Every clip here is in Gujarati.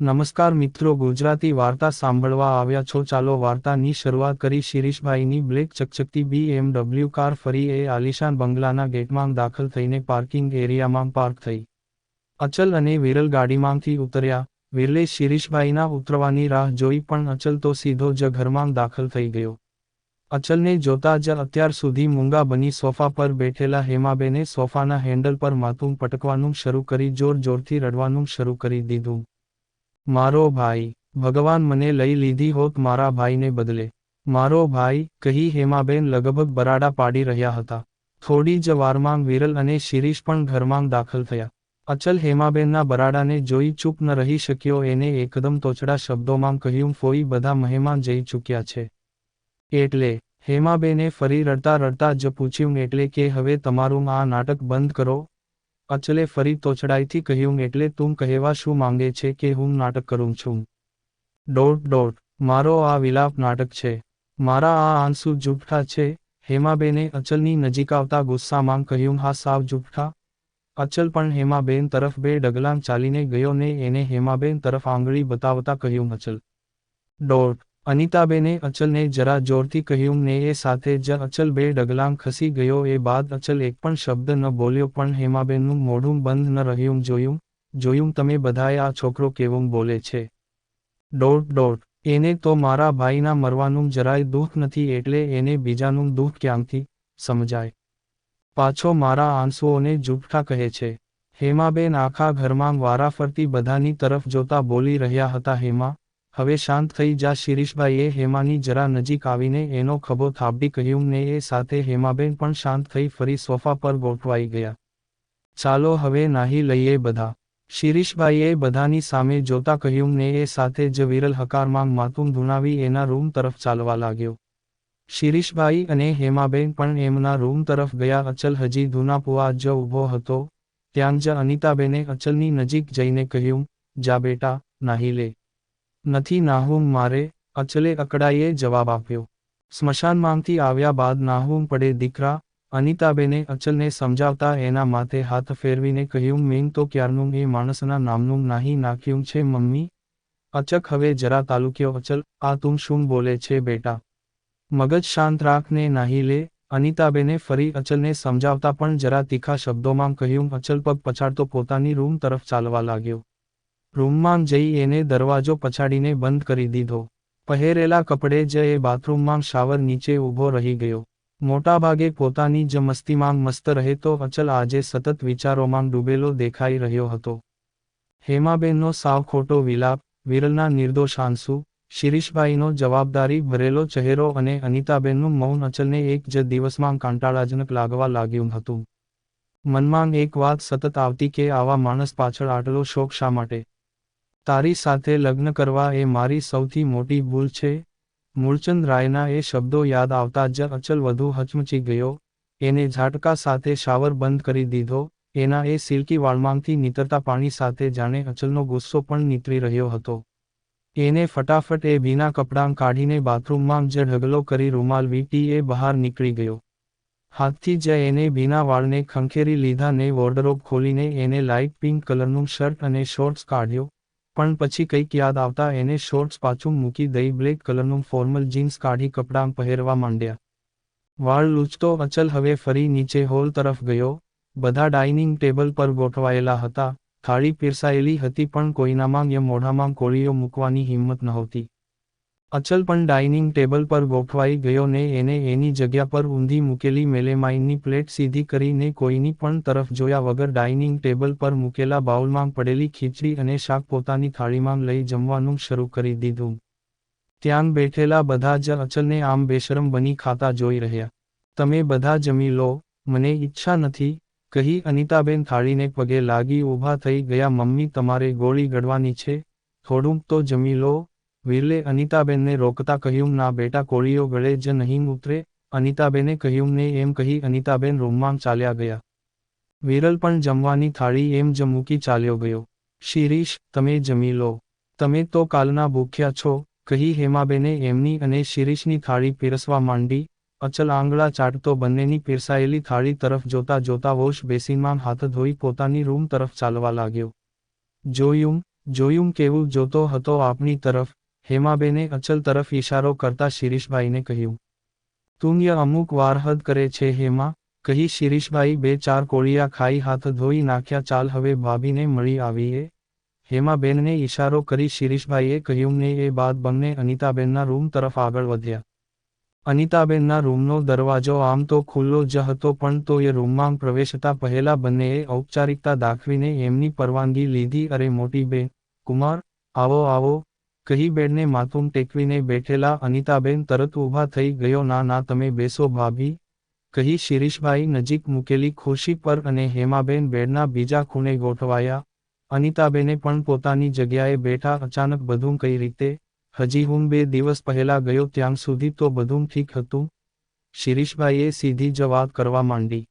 નમસ્કાર મિત્રો, ગુજરાતી વાર્તા સાંભળવા આવ્યા છો. ચાલો વાર્તાની શરૂઆત કરી. શિરીષભાઈની બ્લેક ચકચકતી બીએમડબલ્યુ કાર ફરી એ આલિશાન બંગલાના ગેટમાં દાખલ થઈને પાર્કિંગ એરિયામાં પાર્ક થઈ. અચલ અને વિરલ ગાડીમાંથી ઉતર્યા. વિરલે શિરીષભાઈના ઉતરવાની રાહ જોઈ, પણ અચલ તો સીધો જ ઘરમાં દાખલ થઈ ગયો. અચલને જોતા જ અત્યાર સુધી મૂંગા બની સોફા પર બેઠેલા હેમાબેને સોફાના હેન્ડલ પર માથું પટકવાનું શરૂ કરી જોર જોરથી રડવાનું શરૂ કરી દીધું. મારો ભાઈ, ભગવાન મને લઈ લીધી હોત મારા ભાઈને બદલે. મારો ભાઈ, કહી હેમાબેન લગભગ બરાડા પાડી રહ્યા હતા. થોડી જ વારમાં વિરલ અને શિરીષ પણ ઘરમાં દાખલ થયા. અચલ હેમાબેનના બરાડાને જોઈ ચૂપ ન રહી શક્યો એને એકદમ તોચડા શબ્દોમાં કહ્યું, ફોઈ બધા મહેમાન જઈ ચૂક્યા છે. એટલે, હેમાબેને ફરી રડતા રડતા જ પૂછ્યું, એટલે કે હવે તમારું આ નાટક બંધ કરો? અચલે ફરી તોચડાઈથી કહ્યું, એટલે તું કહેવા શું માંગે છે કે હું નાટક કરું છું? ડોટ ડોટ મારો આ વિલાપ નાટક છે. મારા આ આંસુ જૂઠા છે. હેમાબેને અચલની નજીક આવતા ગુસ્સામાં કહ્યું, હા, સાવ જૂઠા અચલ પણ હેમાબેન તરફ બે ડગલાં ચાલીને ગયો ને એને હેમાબેન તરફ આંગળી બતાવતા કહ્યું, અચલ ડોટ અનિતાબેને અચલને જરા જોરથી કહ્યું, ને એ સાથે જ અચલ બે ડગલાં ખસી ગયો. એ બાદ અચલ એક પણ શબ્દ ન બોલ્યો, પણ હેમાબેનનું મોઢું બંધ ન રહ્યું. જોયું જોયું, તમે બધાએ આ છોકરો કેવું બોલે છે? ડોટ ડોટ એને તો મારા ભાઈના મરવાનું જરાય દુઃખ નથી, એટલે એને બીજાનું દુઃખ ક્યાંથી સમજાય? પાછો મારા આંસુઓને જૂઠા કહે છે. હેમાબેન આખા ઘરમાં વારાફરતી બધાની તરફ જોતા બોલી રહ્યા હતા. હેમા હવે શાંત થઈ જા શિરીષભાઈએ હેમાની જરા નજીક આવીને એનો ખભો થાબડી કહ્યું ને એ સાથે હેમાબેન પણ શાંત થઈ ફરી સોફા પર ગોઠવાઈ ગયા. ચાલો હવે નાહી લઈએ બધા. શિરીષભાઈએ બધાની સામે જોતા કહ્યું ને એ સાથે જ વિરલ હકારમાં માથું ધૂણાવી એના રૂમ તરફ ચાલવા લાગ્યો. શિરીષભાઈ અને હેમાબેન પણ એમના રૂમ તરફ ગયા. અચલ હજી ધૂનાપુઆ જ ઊભો હતો. ત્યાં જ અનિતાબેને અચલની નજીક જઈને કહ્યું, જા બેટા, નાહી લે. નથી, નાહુમ મારે અચલે અકડાઈએ જવાબ આપ્યો. સ્મશાનમાંથી આવ્યા બાદ નાહુમ પડે દીકરા, અનિતાબેને અચલને સમજાવતા એના માથે હાથ ફેરવીને કહ્યું, મેં તો ક્યારનું એ માણસના નામનું નાહી નાખ્યું છે, મમ્મી. અચક હવે જરા તાલુક્યો અચલ, આ તું શું બોલે છે બેટા? મગજ શાંત રાખને નાહી લે. અનિતાબેને ફરી અચલને સમજાવતા પણ જરા તીખા શબ્દોમાં કહ્યું, અચલ પગ પછાડતો પોતાની રૂમ તરફ ચાલવા લાગ્યો. રૂમમાં જઈ એને દરવાજો પછાડીને બંધ કરી દીધો. પહેરેલા કપડે જ એ બાથરૂમમાં શાવર નીચે ઊભો રહી ગયો. મોટાભાગે પોતાની જ મસ્તીમાં મસ્ત રહે તો અચલ આજે સતત વિચારોમાં ડૂબેલો દેખાઈ રહ્યો હતો. હેમાબેનનો સાવ ખોટો વિલાપ, વિરલના નિર્દોષ આંસુ, શિરીષભાઈનો જવાબદારી, ભરેલો ચહેરો અને અનિતાબેનનું મૌન અચલને એક જ દિવસમાં કાંટાળાજનક લાગવા લાગ્યું હતું. મનમાં એક વાત સતત આવતી કે આવા માણસ પાછળ આટલો શોખ શા માટે? તારી સાથે લગ્ન કરવા એ મારી સૌથી મોટી ભૂલ છે. મૂળચંદ રાયના એ શબ્દો યાદ આવતા જ અચલ વધુ હચમચી ગયો. એને ઝાટકા સાથે શાવર બંધ કરી દીધો. એના એ સિલ્કી વાળમાંથી નીતરતા પાણી સાથે જાણે અચલનો ગુસ્સો પણ નીતરી રહ્યો હતો. એને ફટાફટ એ ભીના કપડાં કાઢીને બાથરૂમમાં જ ઢગલો કરી રૂમાલ વીટી એ બહાર નીકળી ગયો. હાથથી જ એને ભીના વાળને ખંખેરી લીધા ને વોર્ડરોબ ખોલીને એને લાઇટ પિંક કલરનું શર્ટ અને શોર્ટ્સ કાઢ્યો. પણ પછી કંઈક યાદ આવતા એને શોર્ટ્સ પાછું મૂકી દઈ બ્લેક કલરનું ફોર્મલ જીન્સ કાઢી કપડાં પહેરવા માંડ્યા. વાળ લૂછતો અચલ હવે ફરી નીચે હોલ તરફ ગયો. બધા ડાઇનિંગ ટેબલ પર ગોઠવાયેલા હતા. થાળી પીરસાયેલી હતી પણ કોઈનામાં ય મોઢામાં કોળીઓ મૂકવાની હિંમત નહોતી. અચલ પણ ડાઇનિંગ ટેબલ પર ગોઠવાઈ ગયો ને એને એની જગ્યા પર ઊંધી મૂકેલી મેલેમાઇનની પ્લેટ સીધી કરીને કોઈની પણ તરફ જોયા વગર ડાઇનિંગ ટેબલ પર મૂકેલા બાઉલમાં પડેલી ખીચડી અને શાક પોતાની થાળીમાં લઈ જમવાનું શરૂ કરી દીધું. ત્યાં બેઠેલા બધા જ અચલને આમ બેશરમ બની ખાતા જોઈ રહ્યા. તમે બધા જમી લો, મને ઈચ્છા નથી, કહી અનિતાબેન થાળીને પગે લાગી ઊભા થઈ ગયા, મમ્મી, તમારે ગોળી ગળવાની છે, થોડુંક તો જમી લો. વિરલે અનિતાબેનને રોકતા કહ્યું, ના બેટા, કોળીઓ ગળે જ નહીં ઉતરે. અનિતાબેને કહ્યું, ને એમ કહી અનિતાબેન રૂમમાં ચાલ્યા ગયા. વિરલ પણ જમવાની થાળી એમ જ મૂકી ચાલ્યો ગયો. શિરીષ, તમે જમી લો. તમે તો કાલના ભૂખ્યા છો. કહી હેમાબેને એમની અને શિરીષની થાળી પીરસવા માંડી. અચલ આંગળા ચાટતો બંનેની પીરસાયેલી થાળી તરફ જોતા જોતા વોશ બેસીનમાં હાથ ધોઈ પોતાની રૂમ તરફ ચાલવા લાગ્યો. જોયું જોયું, કેવું જોતો હતો આપણી તરફ. હેમાબેને અચલ તરફ ઇશારો કરતા શિરીષભાઈને કહ્યું તુંય અમુક વાર હદ કરે છે, હેમા, કહી શિરીષભાઈ બે ચાર કોળિયા ખાઈ હાથ ધોઈ નાખ્યા, ચાલ હવે ભાભીને મળી આવીએ. હેમાબેનને ઇશારો કરી શિરીષભાઈએ કહ્યું, ને એ બાદ બંને અનિતાબેનના રૂમ તરફ આગળ વધ્યા. અનિતાબેનના રૂમનો દરવાજો આમ તો ખુલ્લો જ હતો, પણ તો એ રૂમમાં પ્રવેશતા પહેલા બંનેએ ઔપચારિકતા દાખવીને એમની પરવાનગી લીધી, અરે મોટી બેન, કુમાર, આવો આવો કહી બેડને માથું ટેકવીને બેઠેલા અનિતાબેન તરત ઊભા થઈ ગયો, ના ના, તમે બેસો, ભાભી. કહી શિરીષભાઈ નજીક મૂકેલી ખુરશી પર અને હેમાબેન બેડના બીજા ખૂણે ગોઠવાયા. અનિતાબેને પણ પોતાની જગ્યાએ બેઠા અચાનક બધું કઈ રીતે? હજી હું બે દિવસ પહેલા ગયો ત્યાં સુધી તો બધું ઠીક હતું. શિરીષભાઈએ સીધી જ વાત કરવા માંડી.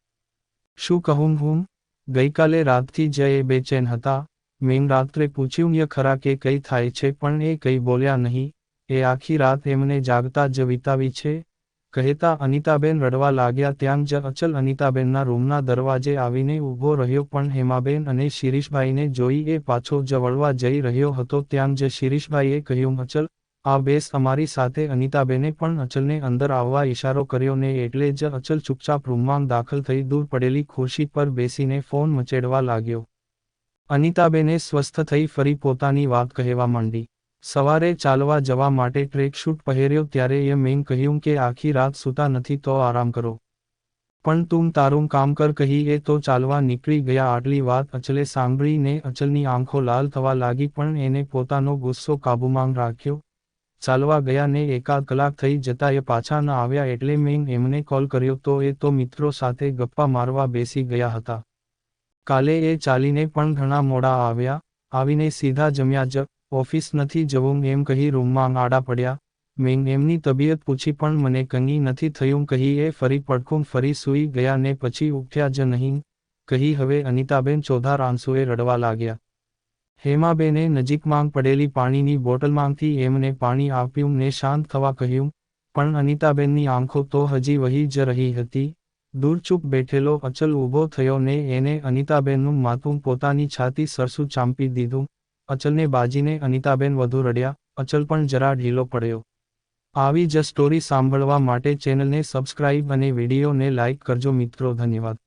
શું કહું હું? ગઈકાલે રાતથી જ એ બેચેન હતા. મેં રાત્રે પૂછ્યું, ય ખરા કે કઈ થાય છે? પણ એ કઈ બોલ્યા નહીં. એ આખી રાત એમને જાગતા જ વિતાવી છે. કહેતા, અનિતાબેન રડવા લાગ્યા ત્યાં જ અચલ અનિતાબેનના રૂમના દરવાજે આવીને ઊભો રહ્યો, પણ હેમાબેન અને શિરીષભાઈને જોઈ એ પાછો જ વળવા જઈ રહ્યો હતો. ત્યાં જ શિરીષભાઈએ કહ્યું, અચલ, આ બેસ અમારી સાથે અનિતાબેને પણ અચલને અંદર આવવા ઈશારો કર્યો ને એટલે જ અચલ ચૂપચાપ રૂમમાં દાખલ થઈ દૂર પડેલી ખુરશી પર બેસીને ફોન મચેડવા લાગ્યો. અનિતાબેને સ્વસ્થ થઈ ફરી પોતાની વાત કહેવા માંડી. સવારે ચાલવા જવા માટે ટ્રેક શૂટ પહેર્યો ત્યારે એ મેં કહ્યું કે આખી રાત સૂતા નથી તો આરામ કરો. પણ તું તારું કામ કર કહી એ તો ચાલવા નીકળી ગયા આટલી વાત અચલે સાંભળીને અચલની આંખો લાલ થવા લાગી પણ એને પોતાનો ગુસ્સો કાબૂમાં રાખ્યો. ચાલવા ગયા ને એકાદ કલાક થઈ જતા એ પાછા ન આવ્યા એટલે મેં એમને કોલ કર્યો તો એ તો મિત્રો સાથે ગપ્પા મારવા બેસી ગયા હતા. કાલે એ ચાલીને પણ ઘણા મોડા આવ્યા, આવીને સીધા જમ્યા જ, ઓફિસ નથી જવું એમ કહી રૂમમાં આડા પડ્યા. મેં એમની તબિયત પૂછી પણ મને કંગી નથી થયું, કહી એ ફરી પડખું ફરી સૂઈ ગયા ને પછી ઉઠ્યા જ નહીં, કહી હવે અનિતાબેન ચોધાર આંસુએ રડવા લાગ્યા. હેમાબેને નજીકમાં પડેલી પાણીની બોટલમાંથી એમને પાણી આપ્યું ને શાંત થવા કહ્યું, પણ અનિતાબેનની આંખો તો હજી વહી જ રહી હતી. દૂર ચૂપ બેઠેલો અચલ ઊભો થયો ને એને અનિતાબેનનું માથું પોતાની છાતી સરસું ચાંપી દીધું. અચલને બાજીને અનિતાબેન વધુ રડ્યા. અચલ પણ જરા ઢીલો પડ્યો. આવી જ સ્ટોરી સાંભળવા માટે ચેનલને સબસ્ક્રાઇબ અને વિડીયોને લાઇક કરજો મિત્રો. ધન્યવાદ.